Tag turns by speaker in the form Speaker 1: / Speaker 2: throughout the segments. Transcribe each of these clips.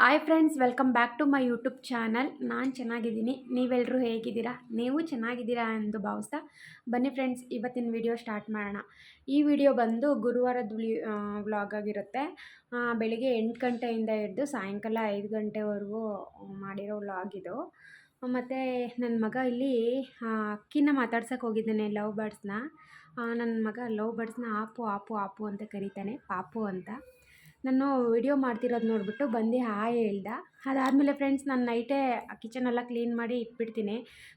Speaker 1: Hi friends welcome back to my YouTube channel ನಾನು ಚೆನ್ನಾಗಿದ್ದೀನಿ. ನೀವೆಲ್ಲರೂ ಹೇಗಿದ್ದೀರಾ? ನೀವು ಚೆನ್ನಾಗಿದ್ದೀರಾ ಎಂದು ಭಾವಿಸ್ತಾ ಬನ್ನಿ ಫ್ರೆಂಡ್ಸ್ ಇವತ್ತಿನ ವಿಡಿಯೋ ಸ್ಟಾರ್ಟ್ ಮಾಡೋಣ. ಈ ವಿಡಿಯೋ ಬಂದು ಗುರುವಾರದ ವ್ಲಾಗ್ ಆಗಿರುತ್ತೆ. ಬೆಳಿಗ್ಗೆ ಎಂಟು ಗಂಟೆಯಿಂದ ಹಿಡಿದು ಸಾಯಂಕಾಲ ಐದು ಗಂಟೆವರೆಗೂ ಮಾಡಿರೋ ವ್ಲಾಗ್ ಇದು. ಮತ್ತು ನನ್ನ ಮಗ ಇಲ್ಲಿ ಅಕ್ಕಿನ ಮಾತಾಡ್ಸೋಕೆ ಹೋಗಿದ್ದಾನೆ ಲವ್ ಬರ್ಡ್ಸ್ನ ನನ್ನ ಮಗ ಲವ್ ಬರ್ಡ್ಸ್ನ ಆಪು ಆಪು ಆಪು ಅಂತ ಕರೀತಾನೆ, ಪಾಪು ಅಂತ. ನಾನು ವಿಡಿಯೋ ಮಾಡ್ತಿರೋದು ನೋಡಿಬಿಟ್ಟು ಬಂದು ಹಾಯ್ ಹೇಳ್ದ. ಅದಾದಮೇಲೆ ಫ್ರೆಂಡ್ಸ್ ನಾನು ನೈಟೇ ಕಿಚನ್ ಎಲ್ಲ ಕ್ಲೀನ್ ಮಾಡಿ ಇಟ್ಬಿಡ್ತೀನಿ.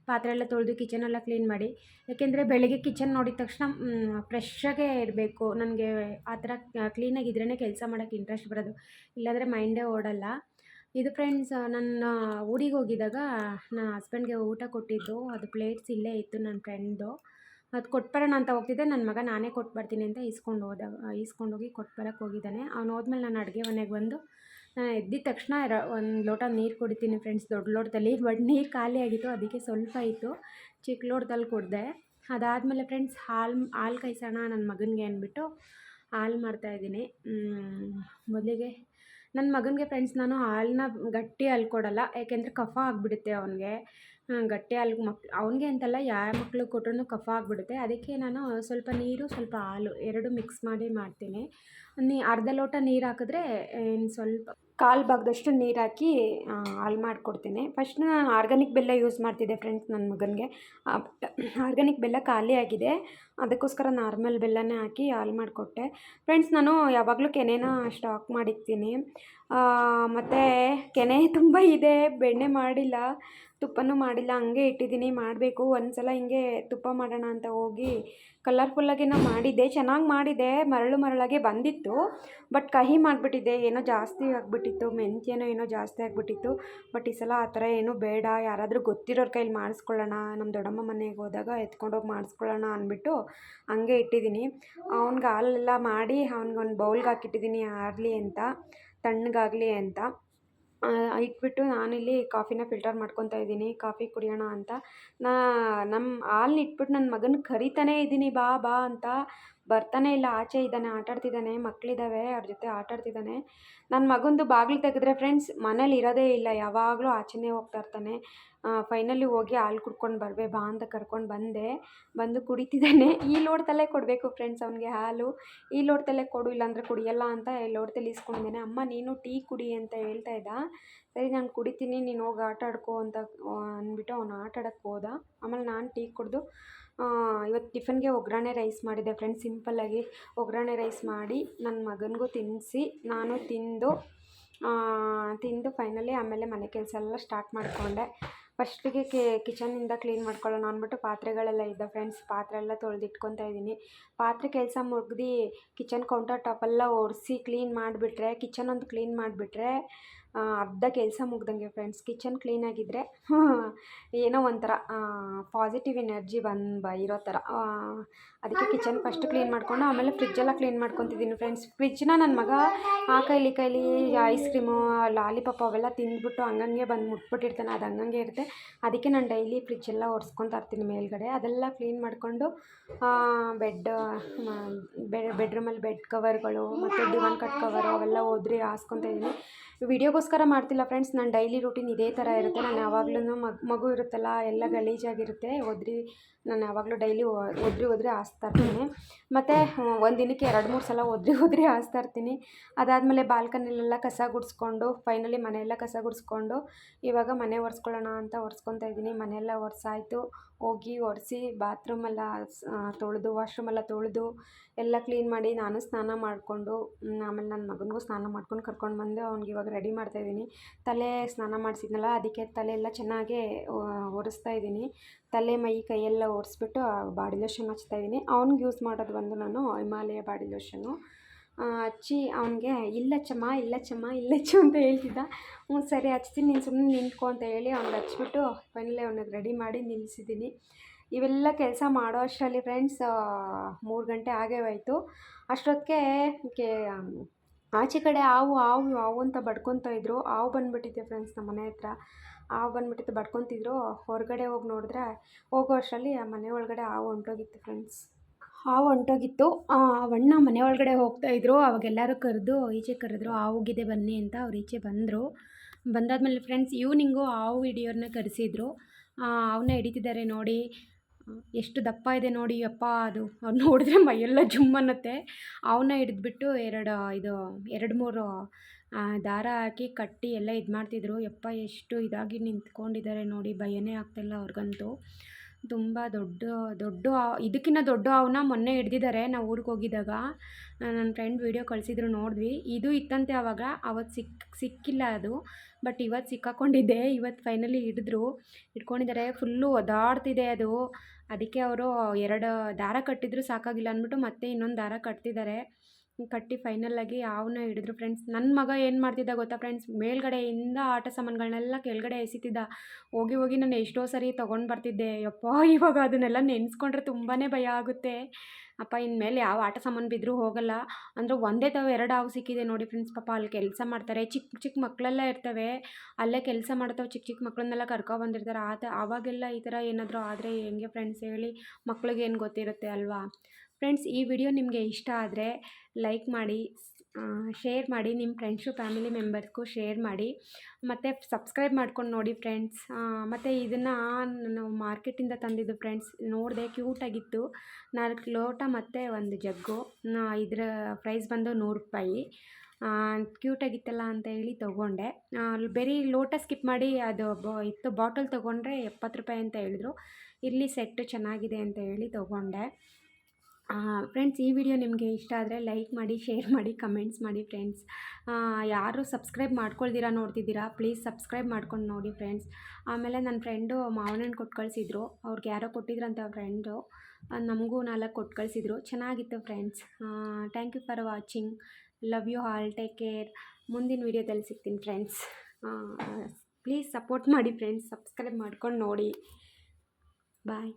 Speaker 1: ಪಾತ್ರೆ ಎಲ್ಲ ತೊಳೆದು ಕಿಚನ್ ಎಲ್ಲ ಕ್ಲೀನ್ ಮಾಡಿ. ಯಾಕೆಂದರೆ ಬೆಳಗ್ಗೆ ಕಿಚನ್ ನೋಡಿದ ತಕ್ಷಣ ಫ್ರೆಶ್ಶಾಗೇ ಇರಬೇಕು. ನನಗೆ ಆ ಥರ ಕ್ಲೀನಾಗಿದ್ರೇ ಕೆಲಸ ಮಾಡೋಕ್ಕೆ ಇಂಟ್ರೆಸ್ಟ್ ಬರೋದು. ಇಲ್ಲಾಂದರೆ ಮೈಂಡೇ ಓಡಲ್ಲ. ಇದು ಫ್ರೆಂಡ್ಸ್ ನನ್ನ ಊರಿಗೆ ಹೋಗಿದ್ದಾಗ ನನ್ನ ಹಸ್ಬೆಂಡ್ಗೆ ಊಟ ಕೊಟ್ಟಿದ್ದು. ಅದು ಪ್ಲೇಟ್ಸ್ ಇಲ್ಲೇ ಇತ್ತು ನನ್ನ ಫ್ರೆಂಡ್ದು ಅದು ಕೊಟ್ಬರೋಣ ಅಂತ ಹೋಗ್ತಿದ್ದೆ. ನನ್ನ ಮಗ ನಾನೇ ಕೊಟ್ಟು ಬರ್ತೀನಿ ಅಂತ ಈಸ್ಕೊಂಡು ಹೋದ, ಈಸ್ಕೊಂಡು ಹೋಗಿ ಕೊಟ್ಬರಕ್ಕೆ ಹೋಗಿದ್ದಾನೆ. ಅವ್ನು ಹೋದ್ಮೇಲೆ ನಾನು ಅಡುಗೆ ಮನೆಗೆ ಬಂದು, ನಾನು ಎದ್ದಿದ ತಕ್ಷಣ ಒಂದು ಲೋಟ ನೀರು ಕುಡಿತೀನಿ ಫ್ರೆಂಡ್ಸ್ ದೊಡ್ಡ ಲೋಟದಲ್ಲಿ ಬಟ್ ನೀರು ಖಾಲಿ ಆಗಿತ್ತು, ಅದಕ್ಕೆ ಸ್ವಲ್ಪ ಇತ್ತು. ಚಿಕ್ಕ ಲೋಟದಲ್ಲಿ ಕುಡಿದೆ. ಅದಾದಮೇಲೆ ಫ್ರೆಂಡ್ಸ್ ಹಾಲು ಹಾಲು ಕಾಯಿಸೋಣ ನನ್ನ ಮಗನಿಗೆ ಅಂದ್ಬಿಟ್ಟು ಹಾಲು ಮಾಡ್ತಾಯಿದ್ದೀನಿ ಮೊದಲಿಗೆ ನನ್ನ ಮಗನಿಗೆ ಫ್ರೆಂಡ್ಸ್ ನಾನು ಹಾಲನ್ನ ಗಟ್ಟಿ ಹಾಲು ಕೊಡಲ್ಲ, ಯಾಕೆಂದರೆ ಕಫ ಆಗಿಬಿಡುತ್ತೆ ಅವನಿಗೆ. ಗಟ್ಟಿ ಹಾಲು ಮಕ್, ಅವನಿಗೆ ಅಂತಲ್ಲ ಯಾವ ಮಕ್ಳಿಗೆ ಕೊಟ್ರೂ ಕಫ ಆಗಿಬಿಡುತ್ತೆ. ಅದಕ್ಕೆ ನಾನು ಸ್ವಲ್ಪ ನೀರು, ಸ್ವಲ್ಪ ಹಾಲು ಎರಡು ಮಿಕ್ಸ್ ಮಾಡಿ ಮಾಡ್ತೀನಿ. ನೀ, ಅರ್ಧ ಲೋಟ ನೀರು ಹಾಕಿದ್ರೆ ಸ್ವಲ್ಪ ಕಾಲು ಭಾಗದಷ್ಟು ನೀರು ಹಾಕಿ ಹಾಲು ಮಾಡಿಕೊಡ್ತೀನಿ. ಫಸ್ಟ್ ನಾನು ಆರ್ಗಾನಿಕ್ ಬೆಲ್ಲ ಯೂಸ್ ಮಾಡ್ತಿದ್ದೆ ಫ್ರೆಂಡ್ಸ್ ನನ್ನ ಮಗನಿಗೆ. ಆರ್ಗಾನಿಕ್ ಬೆಲ್ಲ ಖಾಲಿ ಆಗಿದೆ. ಅದಕ್ಕೋಸ್ಕರ ನಾರ್ಮಲ್ ಬೆಲ್ಲನೇ ಹಾಕಿ ಹಾಲು ಮಾಡಿಕೊಟ್ಟೆ. ಫ್ರೆಂಡ್ಸ್ ನಾನು ಯಾವಾಗಲೂ ಕೆನೆನ ಸ್ಟಾಕ್ ಮಾಡಿರ್ತೀನಿ. ಮತ್ತು ಕೆನೆ ತುಂಬ ಇದೆ, ಬೆಣ್ಣೆ ಮಾಡಿಲ್ಲ, ತುಪ್ಪನೂ ಮಾಡಿಲ್ಲ, ಹಂಗೆ ಇಟ್ಟಿದ್ದೀನಿ, ಮಾಡಬೇಕು ಒಂದು ಸಲ ಹಿಂಗೆ ತುಪ್ಪ ಮಾಡೋಣ ಅಂತ ಹೋಗಿ ಕಲರ್ಫುಲ್ಲಾಗೇನೋ ಮಾಡಿದ್ದೆ, ಚೆನ್ನಾಗಿ ಮಾಡಿದೆ, ಮರಳು ಮರಳಾಗೆ ಬಂದಿತ್ತು ಬಟ್ ಕಹಿ ಮಾಡಿಬಿಟ್ಟಿದ್ದೆ, ಏನೋ ಜಾಸ್ತಿ ಆಗಿಬಿಟ್ಟಿತ್ತು, ಮೆಂತ್ಯನೋ ಏನೋ ಜಾಸ್ತಿ ಆಗಿಬಿಟ್ಟಿತ್ತು ಬಟ್ ಈ ಸಲ ಆ ಥರ ಏನೂ ಬೇಡ, ಯಾರಾದರೂ ಗೊತ್ತಿರೋರ ಕೈಲಿ ಮಾಡಿಸ್ಕೊಳ್ಳೋಣ ನಮ್ಮ ದೊಡ್ಡಮ್ಮ ಮನೆಗೆ ಹೋದಾಗ ಎತ್ಕೊಂಡೋಗಿ ಮಾಡಿಸ್ಕೊಳ್ಳೋಣ ಅಂದ್ಬಿಟ್ಟು ಹಂಗೆ ಇಟ್ಟಿದ್ದೀನಿ. ಅವ್ನಿಗೆ ಹಾಲೆಲ್ಲ ಮಾಡಿ, ಅವ್ನಿಗೊಂದು ಬೌಲ್ಗೆ ಹಾಕಿಟ್ಟಿದ್ದೀನಿ ಆರಲಿ ಅಂತ. ತಣ್ಣಗಾಗಲಿ ಅಂತ. ಇಟ್ಬಿಟ್ಟು ನಾನಿಲ್ಲಿ ಕಾಫಿನ ಫಿಲ್ಟರ್ ಮಾಡ್ಕೊತಾ ಇದ್ದೀನಿ. ಕಾಫಿ ಕುಡಿಯೋಣ ಅಂತ. ನಾ ನಮ್ಮ ಹಾಲ್ನ ಇಟ್ಬಿಟ್ಟು ನನ್ನ ಮಗನ ಕರಿತಾನೇ ಇದ್ದೀನಿ. ಬಾ ಬಾ ಅಂತ ಬರ್ತಾನೆ ಇಲ್ಲ, ಆಚೆ ಇದ್ದಾನೆ, ಆಟಾಡ್ತಿದ್ದಾನೆ ಮಕ್ಕಳಿದ್ದಾವೆ ಅವ್ರ ಜೊತೆ ಆಟಾಡ್ತಿದ್ದಾನೆ. ನನ್ನ ಮಗಂದು ಬಾಗಿಲು ತೆಗೆದ್ರೆ ಫ್ರೆಂಡ್ಸ್ ಮನೇಲಿ ಇರೋದೇ ಇಲ್ಲ, ಯಾವಾಗಲೂ ಆಚೆನೇ ಹೋಗ್ತಾ ಇರ್ತಾನೆ. ಫೈನಲಿ ಹೋಗಿ ಹಾಲು ಕುಡ್ಕೊಂಡು ಬರಬೇ, ಬಾ ಅಂತ ಕರ್ಕೊಂಡು ಬಂದೆ. ಬಂದು ಕುಡಿತಿದ್ದಾನೆ. ಈ ಲೋಟದಲ್ಲೇ ಕೊಡಬೇಕು ಫ್ರೆಂಡ್ಸ್ ಅವನಿಗೆ ಹಾಲು. ಈ ಲೋಟದಲ್ಲೇ ಕೊಡು, ಇಲ್ಲಾಂದರೆ ಕುಡಿಯಲ್ಲ ಅಂತ ಈ ಲೋಟದಲ್ಲಿ ಇಸ್ಕೊಂಡಿದ್ದಾನೆ. ಅಮ್ಮ, ನೀನು ಟೀ ಕುಡಿ ಅಂತ ಹೇಳ್ತಾ ಇದ್ದ. ಸರಿ, ನಾನು ಕುಡಿತೀನಿ, ನೀನು ಹೋಗಿ ಆಟ ಆಡ್ಕೋ ಅಂತ ಅಂದ್ಬಿಟ್ಟು ಅವನು ಆಟ ಆಡೋಕ್ಕೆ ಹೋದ. ಆಮೇಲೆ ನಾನು ಟೀ ಕುಡಿದು ಇವತ್ತು ಟಿಫನ್ಗೆ ಒಗ್ಗರಣೆ ರೈಸ್ ಮಾಡಿದ್ದೆ ಫ್ರೆಂಡ್ಸ್. ಸಿಂಪಲ್ಲಾಗಿ ಒಗ್ಗರಣೆ ರೈಸ್ ಮಾಡಿ ನನ್ನ ಮಗನಿಗೂ ತಿನ್ನಿಸಿ ನಾನು ತಿಂದು ತಿಂದು ಫೈನಲಿ ಆಮೇಲೆ ಮನೆ ಕೆಲಸ ಎಲ್ಲ ಸ್ಟಾರ್ಟ್ ಮಾಡಿಕೊಂಡೆ. ಫಸ್ಟಿಗೆ ಕಿಚನಿಂದ ಕ್ಲೀನ್ ಮಾಡ್ಕೊಳ್ಳೋಣ ಅಂದ್ಬಿಟ್ಟು ಪಾತ್ರೆಗಳೆಲ್ಲ ಇದ್ದ ಫ್ರೆಂಡ್ಸ್. ಪಾತ್ರೆ ಎಲ್ಲ ತೊಳೆದಿಟ್ಕೊತಾ ಇದ್ದೀನಿ. ಪಾತ್ರೆ ಕೆಲಸ ಮುಗ್ದು ಕಿಚನ್ ಕೌಂಟರ್ ಟಾಪೆಲ್ಲ ಒರೆಸಿ ಕ್ಲೀನ್ ಮಾಡಿಬಿಟ್ರೆ ಕಿಚನ್ ಒಂದು ಕ್ಲೀನ್ ಮಾಡಿಬಿಟ್ರೆ ಅರ್ಧ ಕೆಲಸ ಮುಗ್ದಂಗೆ ಫ್ರೆಂಡ್ಸ್ ಕಿಚನ್ ಕ್ಲೀನಾಗಿದ್ದರೆ ಏನೋ ಒಂಥರ ಪಾಸಿಟಿವ್ ಎನರ್ಜಿ ಬಂದು ಬ ಇರೋ ಥರ. ಅದಕ್ಕೆ ಕಿಚನ್ ಫಸ್ಟ್ ಕ್ಲೀನ್ ಮಾಡಿಕೊಂಡು, ಆಮೇಲೆ ಫ್ರಿಜ್ಜೆಲ್ಲ ಕ್ಲೀನ್ ಮಾಡ್ಕೊತಿದ್ದೀನಿ ಫ್ರೆಂಡ್ಸ್ ಫ್ರಿಜ್ನ ನನ್ನ ಮಗ ಆ ಕೈಲಿ ಕೈಲಿ ಐಸ್ ಕ್ರೀಮು ಲಾಲಿಪಾಪ್ ಅವೆಲ್ಲ ತಿಂದ್ಬಿಟ್ಟು ಹಂಗಂಗೆ ಬಂದು ಮುಟ್ಬಿಟ್ಟಿರ್ತಾನೆ. ಅದು ಹಂಗಂಗೆ ಇರುತ್ತೆ. ಅದಕ್ಕೆ ನಾನು ಡೈಲಿ ಫ್ರಿಜ್ಜೆಲ್ಲ ಒರೆಸ್ಕೊತಾ ಇರ್ತೀನಿ ಮೇಲ್ಗಡೆ. ಅದೆಲ್ಲ ಕ್ಲೀನ್ ಮಾಡಿಕೊಂಡು ಬೆಡ್ ಬೆಡ್ರೂಮಲ್ಲಿ ಬೆಡ್ ಕವರ್ಗಳು ಮತ್ತು ಡಿವನ್ ಕಟ್ ಕವರು ಅವೆಲ್ಲ ಒದ್ರಿ, ಹಾಸ್ಕೊತಾ ಇದ್ದೀನಿ. ವಿಡಿಯೋಗೋಸ್ಕರ ಮಾಡ್ತಿಲ್ಲ ಫ್ರೆಂಡ್ಸ್ ನಾನು ಡೈಲಿ ರೂಟೀನ್ ಇದೇ ಥರ ಇರುತ್ತೆ. ನಾನು ಯಾವಾಗಲೂ ಮಗು ಇರುತ್ತಲ್ಲ, ಎಲ್ಲ ಗಲೀಜಾಗಿರುತ್ತೆ. ಒದ್ರಿ ನಾನು ಯಾವಾಗಲೂ ಡೈಲಿ ಒದ್ರಿ ಒದ್ರಿ ಹಾಸ್ತಾ ಇರ್ತೀನಿ. ಮತ್ತು ಒಂದು ದಿನಕ್ಕೆ ಎರಡು, ಮೂರು ಸಲ ಒದ್ರಿ ಒದ್ರಿ ಹಾಸ್ತಾ ಇರ್ತೀನಿ. ಅದಾದಮೇಲೆ ಬಾಲ್ಕನಿಲೆಲ್ಲ ಕಸ ಗುಡಿಸ್ಕೊಂಡು ಫೈನಲಿ ಮನೆಯೆಲ್ಲ ಕಸ ಗುಡಿಸ್ಕೊಂಡು, ಇವಾಗ ಮನೆ ಒರೆಸ್ಕೊಳ್ಳೋಣ ಅಂತ ಒರೆಸ್ಕೊತಾ ಇದ್ದೀನಿ. ಮನೆಯೆಲ್ಲ ಒರೆಸಾಯಿತು. ಹೋಗಿ ಒರೆಸಿ ಬಾತ್ರೂಮೆಲ್ಲ ತೊಳೆದು ವಾಶ್ರೂಮೆಲ್ಲ ತೊಳೆದು, ಎಲ್ಲ ಕ್ಲೀನ್ ಮಾಡಿ ನಾನು ಸ್ನಾನ ಮಾಡಿಕೊಂಡು ಆಮೇಲೆ ನನ್ನ ಮಗನಿಗೂ ಸ್ನಾನ ಮಾಡ್ಕೊಂಡು ಕರ್ಕೊಂಡು ಬಂದು ಅವ್ನಿಗೆ ಇವಾಗ ರೆಡಿ ಮಾಡ್ತಾಯಿದ್ದೀನಿ ತಲೆ ಸ್ನಾನ ಮಾಡಿಸಿದ್ನಲ್ಲ, ಅದಕ್ಕೆ ತಲೆ ಎಲ್ಲ ಚೆನ್ನಾಗೇ ಒರೆಸ್ತಾ ಇದ್ದೀನಿ. ತಲೆ, ಮೈ ಕೈಯೆಲ್ಲ ಒರೆಸ್ಬಿಟ್ಟು ಬಾಡಿ ಲೋಷನ್ ಹಚ್ತಾ ಇದ್ದೀನಿ. ಅವ್ನಿಗೆ ಯೂಸ್ ಮಾಡೋದು ಬಂದು ನಾನು ಹಿಮಾಲಯ ಬಾಡಿ ಲೋಷನ್ನು. ಹಚ್ಚಿ ಅವನಿಗೆ ಚಮ್ಮ, ಇಲ್ಲ ಚಾ ಅಂತ ಹೇಳ್ತಿದ್ದ. ಹ್ಞೂ, ಸರಿ, ಹಚ್ತೀನಿ, ನೀನು ಸುಮ್ಮನೆ ನಿಂತ್ಕೊ ಅಂತ ಹೇಳಿ ಅವ್ನಿಗೆ ಹಚ್ಬಿಟ್ಟು ಫೈನಲಿ ಅವ್ನಿಗೆ ರೆಡಿ ಮಾಡಿ ನಿಲ್ಲಿಸಿದ್ದೀನಿ. ಇವೆಲ್ಲ ಕೆಲಸ ಮಾಡೋ ಅಷ್ಟರಲ್ಲಿ ಫ್ರೆಂಡ್ಸ್ ಮೂರು ಗಂಟೆ ಆಗೇ ಹೋಯಿತು. ಅಷ್ಟೊತ್ತಿಗೆ, ಕೆ ಆಚೆ ಕಡೆ ಹಾವು ಹಾವು ಹಾವು ಅಂತ ಬಡ್ಕೊತಾ ಇದ್ರು. ಹಾವು ಬಂದುಬಿಟ್ಟಿದೆ ಫ್ರೆಂಡ್ಸ್ ನಮ್ಮ ಮನೆ ಹತ್ರ. ಹಾವು ಬಂದುಬಿಟ್ಟಿತ್ತು, ಬಡ್ಕೊತಿದ್ರು. ಹೊರಗಡೆ ಹೋಗಿ ನೋಡಿದ್ರೆ ಹೋಗೋ ಅಷ್ಟರಲ್ಲಿ ಆ ಮನೆ ಒಳಗಡೆ ಹಾವು ಹೊಂಟೋಗಿತ್ತು ಫ್ರೆಂಡ್ಸ್ ಹಾವು ಹೊಂಟೋಗಿತ್ತು ಅವಣ್ಣ ಮನೆ ಒಳಗಡೆ ಹೋಗ್ತಾ ಇದ್ರು. ಅವಾಗೆಲ್ಲರೂ ಕರೆದು ಈಚೆ ಕರೆದ್ರು, ಹಾವುಗಿದೆ ಬನ್ನಿ ಅಂತ ಅವ್ರು ಈಚೆ ಬಂದರು. ಬಂದಾದ್ಮೇಲೆ ಫ್ರೆಂಡ್ಸ್ ಈವ್ನಿಂಗು ಹಾವು ಹಿಡಿಯೋರನ್ನ ಕರೆಸಿದ್ರು. ಅವನ್ನ ಹಿಡಿತಿದ್ದಾರೆ ನೋಡಿ. ಎಷ್ಟು ದಪ್ಪ ಇದೆ ನೋಡಿ ಅಪ್ಪ ಅದು ಅವ್ರು ನೋಡಿದ್ರೆ ಮೈಯೆಲ್ಲ ಜುಮ್ ಅನ್ನತ್ತೆ. ಅವನ್ನ ಹಿಡಿದ್ಬಿಟ್ಟು ಎರಡು ಇದು, ಎರಡು ಮೂರು ದಾರ ಹಾಕಿ ಕಟ್ಟಿ ಎಲ್ಲ ಇದು ಮಾಡ್ತಿದ್ರು ಯಪ್ಪ, ಎಷ್ಟು ಇದಾಗಿ ನಿಂತ್ಕೊಂಡಿದ್ದಾರೆ ನೋಡಿ, ಭಯನೇ ಆಗ್ತಿಲ್ಲ ಅವ್ರಿಗಂತೂ. ತುಂಬ ದೊಡ್ಡ ದೊಡ್ಡ ಇದಕ್ಕಿಂತ ದೊಡ್ಡ ಹಾವನ್ನ ಮೊನ್ನೆ ಹಿಡ್ದಿದ್ದಾರೆ ನಾವು ಊರಿಗೆ ಹೋಗಿದ್ದಾಗ ನನ್ನ ಫ್ರೆಂಡ್ ವೀಡಿಯೋ ಕಳಿಸಿದ್ರು ನೋಡಿದ್ವಿ. ಇದು ಇತ್ತಂತೆ ಆವಾಗ ಅವತ್ತು ಸಿಕ್, ಸಿಕ್ಕಿಲ್ಲ ಅದು. ಬಟ್ ಇವತ್ತು ಸಿಕ್ಕಾಕೊಂಡಿದ್ದೆ ಇವತ್ತು ಫೈನಲಿ ಹಿಡಿದ್ರು. ಹಿಡ್ಕೊಂಡಿದ್ದಾರೆ ಫುಲ್ಲು ಒದಾಡ್ತಿದೆ ಅದು. ಅದಕ್ಕೆ ಅವರು ಎರಡು ದಾರ ಕಟ್ಟಿದ್ರು ಸಾಕಾಗಿಲ್ಲ ಅಂದ್ಬಿಟ್ಟು ಮತ್ತೆ ಇನ್ನೊಂದು ದಾರ ಕಟ್ತಿದ್ದಾರೆ ಕಟ್ಟಿ ಫೈನಲ್ಲಾಗಿ ಯಾವನ್ನ ಹಿಡಿದ್ರು ಫ್ರೆಂಡ್ಸ್ ನನ್ನ ಮಗ ಏನು ಮಾಡ್ತಿದ್ದ ಗೊತ್ತಾ ಫ್ರೆಂಡ್ಸ್ ಮೇಲ್ಗಡೆಯಿಂದ ಆಟ ಸಾಮಾನುಗಳನ್ನೆಲ್ಲ ಕೆಳಗಡೆ ಎಸಿತಿದ್ದ. ಹೋಗಿ ಹೋಗಿ ನಾನು ಎಷ್ಟೋ ಸರಿ ತೊಗೊಂಡು ಬರ್ತಿದ್ದೆ. ಯಪ್ಪ, ಇವಾಗ ಅದನ್ನೆಲ್ಲ ನೆನೆಸ್ಕೊಂಡ್ರೆ ತುಂಬಾ ಭಯ ಆಗುತ್ತೆ. ಅಪ್ಪ, ಇನ್ಮೇಲೆ ಯಾವ ಆಟ ಸಾಮಾನು ಬಿದ್ದರೂ ಹೋಗಲ್ಲ. ಅಂದರೆ ಒಂದೇ ತಾವು ಎರಡು ಹಾವು ಸಿಕ್ಕಿದೆ ನೋಡಿ ಫ್ರೆಂಡ್ಸ್ ಪಾಪ ಅಲ್ಲಿ ಕೆಲಸ ಮಾಡ್ತಾರೆ. ಚಿಕ್ಕ ಚಿಕ್ಕ ಮಕ್ಕಳೆಲ್ಲ ಇರ್ತವೆ. ಅಲ್ಲೇ ಕೆಲಸ ಮಾಡ್ತಾವೆ ಚಿಕ್ಕ ಚಿಕ್ಕ ಮಕ್ಕಳನ್ನೆಲ್ಲ ಕರ್ಕೊಬಂದಿರ್ತಾರೆ ಆತ ಆವಾಗೆಲ್ಲ ಈ ಥರ ಏನಾದರೂ ಆದರೆ ಹೆಂಗೆ ಫ್ರೆಂಡ್ಸ್ ಹೇಳಿ ಮಕ್ಳಿಗೆ ಏನು ಗೊತ್ತಿರುತ್ತೆ ಅಲ್ವಾ? ಫ್ರೆಂಡ್ಸ್, ಈ ವಿಡಿಯೋ ನಿಮಗೆ ಇಷ್ಟ ಆದರೆ ಲೈಕ್ ಮಾಡಿ ಶೇರ್ ಮಾಡಿ ನಿಮ್ಮ ಫ್ರೆಂಡ್ಸು, ಫ್ಯಾಮಿಲಿ ಮೆಂಬರ್ಸ್ಗೂ ಶೇರ್ ಮಾಡಿ. ಮತ್ತು ಸಬ್ಸ್ಕ್ರೈಬ್ ಮಾಡ್ಕೊಂಡು ನೋಡಿ ಫ್ರೆಂಡ್ಸ್. ಮತ್ತು ಇದನ್ನು ನಾನು ಮಾರ್ಕೆಟಿಂದ ತಂದಿದ್ದು ಫ್ರೆಂಡ್ಸ್, ನೋಡಿದೆ ಕ್ಯೂಟಾಗಿತ್ತು ನಾಲ್ಕು ಲೋಟ ಮತ್ತು ಒಂದು ಜಗ್ಗು. ಇದರ ಪ್ರೈಸ್ ಬಂದು ನೂರು ರೂಪಾಯಿ. ಕ್ಯೂಟಾಗಿತ್ತಲ್ಲ ಅಂತ ಹೇಳಿ ತೊಗೊಂಡೆ. ಬರೀ ಲೋಟ ಸ್ಕಿಪ್ ಮಾಡಿ ಅದು ಇತ್ತು ಬಾಟಲ್ ತೊಗೊಂಡ್ರೆ ಎಪ್ಪತ್ತು ರೂಪಾಯಿ ಅಂತ ಹೇಳಿದ್ರು. ಇಲ್ಲಿ ಸೆಟ್ಟು ಚೆನ್ನಾಗಿದೆ ಅಂತ ಹೇಳಿ ತೊಗೊಂಡೆ. ಫ್ರೆಂಡ್ಸ್ ಈ ವಿಡಿಯೋ ನಿಮಗೆ ಇಷ್ಟ ಆದರೆ ಲೈಕ್ ಮಾಡಿ ಶೇರ್ ಮಾಡಿ ಕಮೆಂಟ್ಸ್ ಮಾಡಿ ಫ್ರೆಂಡ್ಸ್ ಯಾರು ಸಬ್ಸ್ಕ್ರೈಬ್ ಮಾಡ್ಕೊಳ್ದಿರಾ ನೋಡ್ತಿದ್ದೀರಾ ಪ್ಲೀಸ್ ಸಬ್ಸ್ಕ್ರೈಬ್ ಮಾಡ್ಕೊಂಡು ನೋಡಿ ಫ್ರೆಂಡ್ಸ್ ಆಮೇಲೆ ನನ್ನ ಫ್ರೆಂಡು ಮಾವನಣ್ಣ ಕೊಟ್ಟು ಕಳಿಸಿದ್ರು. ಅವ್ರಿಗೆ ಯಾರೋ ಕೊಟ್ಟಿದ್ರಂತ ಫ್ರೆಂಡು ನಮಗೂ ನಾಲ್ಕು ಕೊಟ್ಟು ಕಳಿಸಿದ್ರು. ಚೆನ್ನಾಗಿತ್ತು friends thank you for watching love you all take care ಮುಂದಿನ ವೀಡಿಯೋದಲ್ಲಿ ಸಿಗ್ತೀನಿ ಫ್ರೆಂಡ್ಸ್ ಪ್ಲೀಸ್ ಸಪೋರ್ಟ್ ಮಾಡಿ ಫ್ರೆಂಡ್ಸ್ ಸಬ್ಸ್ಕ್ರೈಬ್ ಮಾಡ್ಕೊಂಡು ನೋಡಿ. ಬಾಯ್